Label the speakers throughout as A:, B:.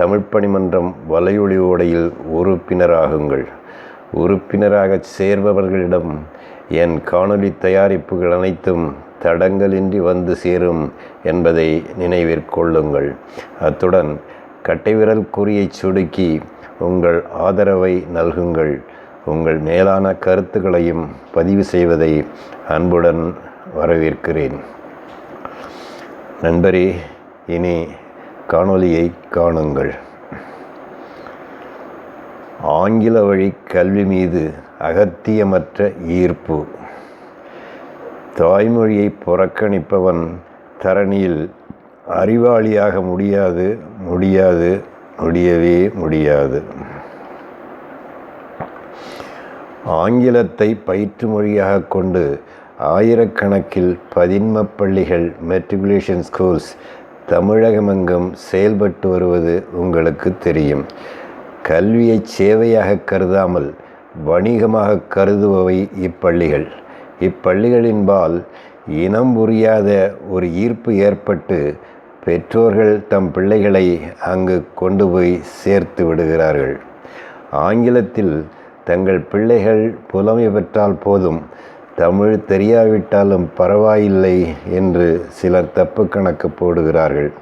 A: தமிழ் பணிமன்றம் வலையொலி ஓடையில் உறுப்பினராகுங்கள். உறுப்பினராகச் சேர்பவர்களிடம் என் காணொளி தயாரிப்புகள் அனைத்தும் தடங்கலின்றி வந்து சேரும் என்பதை நினைவிற்கொள்ளுங்கள் அத்துடன் கட்டைவிரல் குறியை சுடுக்கி உங்கள் ஆதரவை நல்குங்கள். உங்கள் மேலான கருத்துக்களையும் பதிவு செய்வதை அன்புடன் வரவேற்கிறேன். நண்பரே இனி காணொலியை காணுங்கள். ஆங்கில வழி கல்வி மீது அகத்தியமற்ற ஈர்ப்பு. தாய்மொழியை புறக்கணிப்பவன் தரணியில் அறிவாளியாக முடியாது முடியாது முடியவே முடியாது. ஆங்கிலத்தை பயிற்று மொழியாக கொண்டு ஆயிரக்கணக்கில் பதின்ம பள்ளிகள் மெட்ரிகுலேஷன் ஸ்கூல்ஸ் தமிழகமெங்கும் செயல்பட்டு வருவது உங்களுக்கு தெரியும். கல்வியை சேவையாக கருதாமல் வணிகமாக கருதுபவை இப்பள்ளிகள். இப்பள்ளிகளின்பால் இனம் புரியாத ஒரு ஈர்ப்பு ஏற்பட்டு பெற்றோர்கள் தம் பிள்ளைகளை அங்கு கொண்டு போய் சேர்த்து விடுகிறார்கள். ஆங்கிலத்தில் தங்கள் பிள்ளைகள் புலமை பெற்றால் போதும். தமிழ் தெரியாவிட்டாலும் பரவாயில்லை என்று சிலர் தப்பு கணக்கு போடுகிறார்கள்.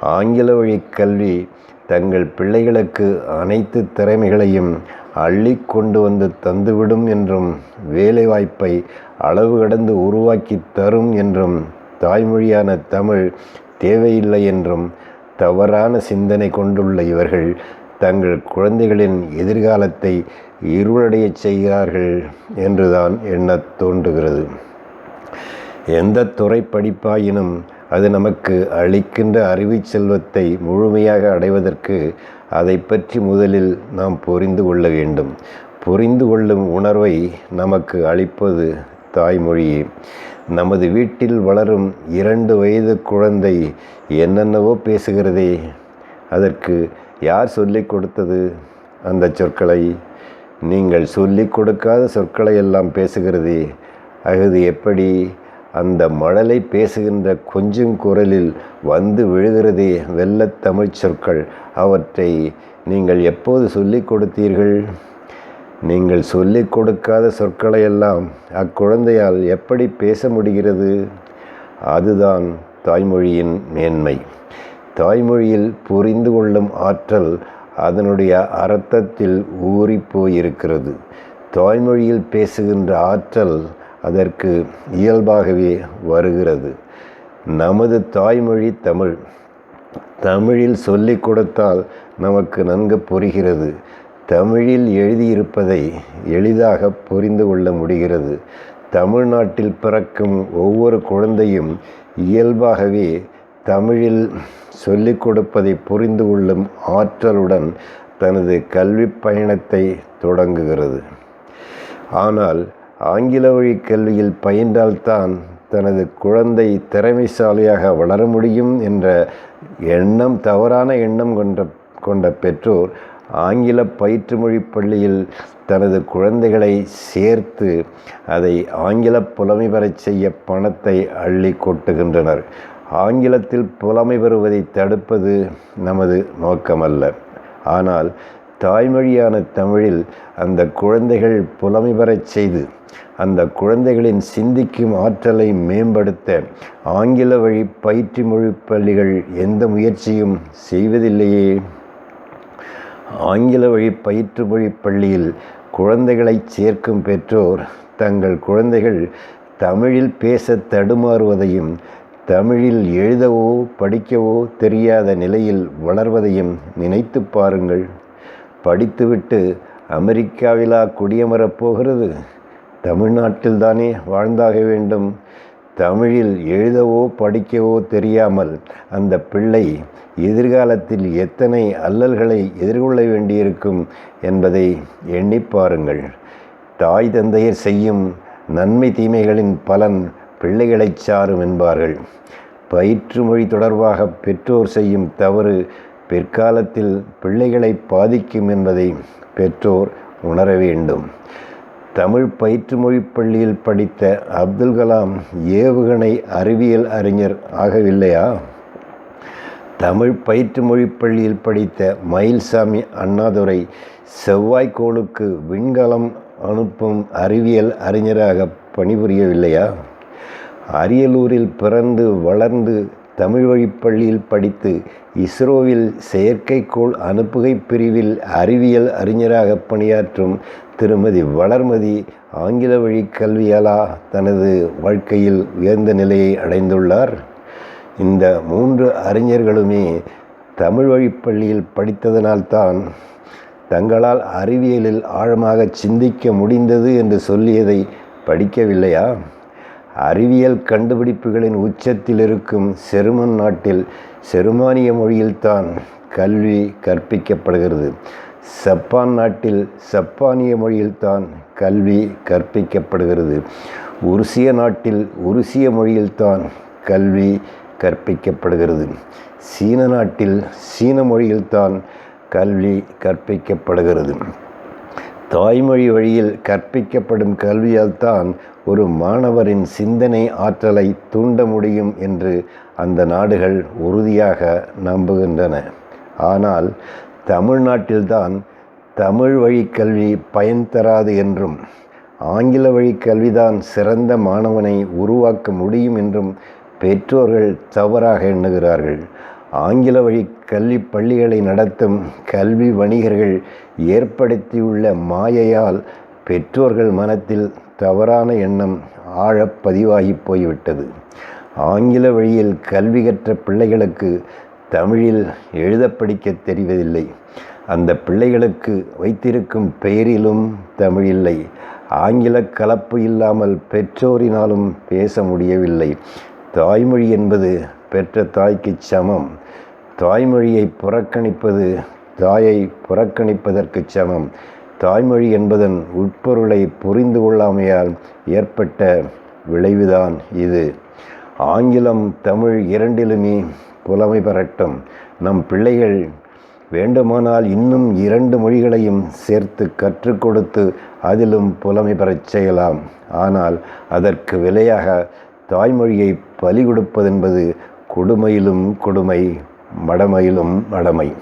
A: ஆங்கில வழி கல்வி தங்கள் பிள்ளைகளுக்கு அனைத்து திறமைகளையும் அள்ளி கொண்டு வந்து தந்துவிடும் என்றும் வேலைவாய்ப்பை அளவு கடந்து உருவாக்கி தரும் என்றும் தாய்மொழியான தமிழ் தேவையில்லை என்றும் தவறான சிந்தனை கொண்டுள்ள இவர்கள் தங்கள் குழந்தைகளின் எதிர்காலத்தை இருளடையச் செய்கிறார்கள் என்றுதான் எண்ணத் தோன்றுகிறது. எந்த துறை படிப்பாயினும் அது நமக்கு அளிக்கின்ற அறிவு செல்வத்தை முழுமையாக அடைவதற்கு அதை பற்றி முதலில் நாம் புரிந்து கொள்ள வேண்டும். புரிந்து கொள்ளும் உணர்வை நமக்கு அளிப்பது தாய்மொழியே நமது வீட்டில் வளரும் இரண்டு வயது குழந்தை என்னென்னவோ பேசுகிறதே. அதற்கு யார் சொல்லிக் கொடுத்தது அந்த சொற்களை? நீங்கள் சொல்லிக் கொடுக்காத சொற்களை எல்லாம் பேசுகிறதே. அகுது எப்படி? அந்த மழலை பேசுகின்ற கொஞ்சம் குரலில் வந்து விழுகிறதே வெள்ளத்தமிழ் சொற்கள். அவற்றை நீங்கள் எப்போது சொல்லிக் கொடுத்தீர்கள்? நீங்கள் சொல்லிக் கொடுக்காத சொற்களையெல்லாம் அக்குழந்தையால் எப்படி பேச முடிகிறது? அதுதான் தாய்மொழியின் மேன்மை. தாய்மொழியில் புரிந்து கொள்ளும் ஆற்றல் அதனுடைய அர்த்தத்தில் ஊறிப்போயிருக்கிறது. தாய்மொழியில் பேசுகின்ற ஆற்றல் அதற்கு இயல்பாகவே வருகிறது. நமது தாய்மொழி தமிழ். தமிழில் சொல்லிக் கொடுத்தால் நமக்கு நன்கு புரிகிறது. தமிழில் எழுதியிருப்பதை எளிதாக புரிந்து கொள்ள முடிகிறது. தமிழ்நாட்டில் பிறக்கும் ஒவ்வொரு குழந்தையும் இயல்பாகவே தமிழில் சொல்லிக் கொடுப்பதை புரிந்து கொள்ளும் ஆற்றலுடன் தனது கல்வி பயணத்தை தொடங்குகிறது. ஆனால் ஆங்கில வழி கல்வியில் பயின்றால்தான் தனது குழந்தை திறமைசாலியாக வளர முடியும் என்ற எண்ணம் தவறான எண்ணம் கொண்ட கொண்ட பெற்றோர் ஆங்கில பயிற்று மொழி பள்ளியில் தனது குழந்தைகளை சேர்த்து அதை ஆங்கில புலமை பெறச் செய்ய பணத்தை அள்ளி கொட்டுகின்றனர். ஆங்கிலத்தில் புலமை பெறுவதை தடுப்பது நமது நோக்கமல்ல. ஆனால் தாய்மொழியான தமிழில் அந்த குழந்தைகள் புலமை பெறச் செய்து அந்த குழந்தைகளின் சிந்திக்கும் ஆற்றலை மேம்படுத்த ஆங்கில வழி பயிற்று மொழி பள்ளிகள் எந்த முயற்சியும் செய்வதில்லையே. ஆங்கில வழி பயிற்று மொழி பள்ளியில் குழந்தைகளை சேர்க்கும் பெற்றோர் தங்கள் குழந்தைகள் தமிழில் பேச தடுமாறுவதையும் தமிழில் எழுதவோ படிக்கவோ தெரியாத நிலையில் வளர்வதையும் நினைத்து பாருங்கள். படித்துவிட்டு அமெரிக்காவிலா குடியமரப் போகிறது? தமிழ்நாட்டில்தானே வாழ்ந்தாக வேண்டும். தமிழில் எழுதவோ படிக்கவோ தெரியாமல் அந்த பிள்ளை எதிர்காலத்தில் எத்தனை அல்லல்களை எதிர்கொள்ள வேண்டியிருக்கும் என்பதை எண்ணி பாருங்கள். தாய் தந்தையர் செய்யும் நன்மை தீமைகளின் பலன் பிள்ளைகளைச் சாரும் என்பார்கள். பயிற்று மொழி தொடர்பாக பெற்றோர் செய்யும் தவறு பிற்காலத்தில் பிள்ளைகளை பாதிக்கும் என்பதை பெற்றோர் உணர வேண்டும். தமிழ் பயிற்று மொழி பள்ளியில் படித்த அப்துல் கலாம் ஏவுகணை அறிவியல் அறிஞர் ஆகவில்லையா? தமிழ் பயிற்று மொழி பள்ளியில் படித்த மயில்சாமி அண்ணாதுரை செவ்வாய்க்கோளுக்கு விண்கலம் அனுப்பும் அறிவியல் அறிஞராக பணிபுரியவில்லையா? அரியலூரில் பிறந்து வளர்ந்து தமிழ் வழிப்பள்ளியில் படித்து இஸ்ரோவில் செயற்கைக்கோள் அனுப்புகை பிரிவில் அறிவியல் அறிஞராக பணியாற்றும் திருமதி வளர்மதி ஆங்கில வழி கல்வியாலா தனது வாழ்க்கையில் உயர்ந்த நிலையை அடைந்துள்ளார். இந்த மூன்று அறிஞர்களுமே தமிழ் வழிப்பள்ளியில் படித்ததனால்தான் தங்களால் அறிவியலில் ஆழமாக சிந்திக்க முடிந்தது என்று சொல்லியதை படிக்கவில்லையா? அறிவியல் கண்டுபிடிப்புகளின் உச்சத்தில் இருக்கும் செருமன் நாட்டில் செருமானிய மொழியில்தான் கல்வி கற்பிக்கப்படுகிறது. சப்பான் நாட்டில் சப்பானிய மொழியில்தான் கல்வி கற்பிக்கப்படுகிறது. உருசிய நாட்டில் உருசிய மொழியில்தான் கல்வி கற்பிக்கப்படுகிறது. சீன நாட்டில் சீன மொழியில்தான் கல்வி கற்பிக்கப்படுகிறது. தாய்மொழி வழியில் கற்பிக்கப்படும் கல்வியால் தான் ஒரு மாணவரின் சிந்தனை ஆற்றலை தூண்ட முடியும் என்று அந்த நாடுகள் உறுதியாக நம்புகின்றன. ஆனால் தமிழ்நாட்டில்தான் தமிழ் வழி கல்வி பயன் தராது என்றும் ஆங்கில வழி கல்விதான் சிறந்த மாணவனை உருவாக்க முடியும் என்றும் பெற்றோர்கள் தவறாக எண்ணுகிறார்கள். ஆங்கில வழி கல்வி பள்ளிகளை நடத்தும் கல்வி வணிகர்கள் ஏற்படுத்தியுள்ள மாயையால் பெற்றோர்கள் மனத்தில் தவறான எண்ணம் ஆழப் பதிவாகி போய்விட்டது. ஆங்கில வழியில் கல்வி கற்ற பிள்ளைகளுக்கு தமிழில் எழுத படிக்க தெரிவதில்லை. அந்த பிள்ளைகளுக்கு வைத்திருக்கும் பெயரிலும் தமிழில்லை. ஆங்கில கலப்பு இல்லாமல் பெற்றோரினாலும் பேச முடியவில்லை. தாய்மொழி என்பது பெற்ற தாய்க்கு சமம். தாய்மொழியை புறக்கணிப்பது தாயை புறக்கணிப்பதற்கு சமம். தாய்மொழி என்பதன் உட்பொருளை புரிந்து கொள்ளாமையால் ஏற்பட்ட விளைவுதான் இது. ஆங்கிலம் தமிழ் இரண்டிலுமே புலமை பெறட்டும். நம் பிள்ளைகள் வேண்டுமானால் இன்னும் இரண்டு மொழிகளையும் சேர்த்து கற்றுக் கொடுத்து அதிலும் புலமை பெறச் செய்யலாம். ஆனால் அதற்கு விலையாக தாய்மொழியை பலி கொடுப்பதென்பது கொடுமையிலும் கொடுமை மடமையிலும் மடமை.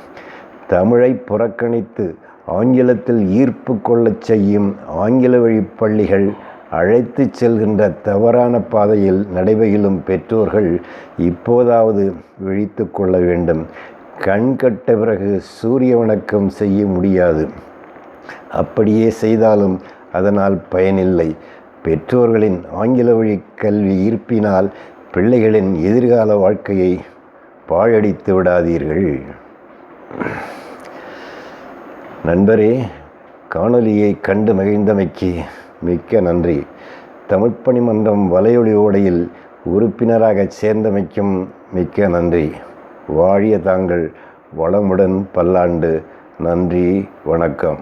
A: தமிழை புறக்கணித்து ஆங்கிலத்தில் ஈர்ப்பு கொள்ளச் செய்யும் ஆங்கில வழி பள்ளிகள் அழைத்து செல்கின்ற தவறான பாதையில் நடைபெயிலும் பெற்றோர்கள் இப்போதாவது விழித்து கொள்ள வேண்டும். கண் கட்ட பிறகு சூரிய வணக்கம் செய்ய முடியாது. அப்படியே செய்தாலும் அதனால் பயனில்லை. பெற்றோர்களின் ஆங்கில வழி கல்வி ஈர்ப்பினால் பிள்ளைகளின் எதிர்கால வாழ்க்கையை பாழடித்து விடாதீர்கள். நண்பரே காணொலியை கண்டு மகிழ்ந்தமைக்கு மிக்க நன்றி. தமிழ்ப்பணி மன்றம் வலையொலி ஓடையில் உறுப்பினராக சேர்ந்தமைக்கும் மிக்க நன்றி. வாழிய தாங்கள் வளமுடன் பல்லாண்டு. நன்றி வணக்கம்.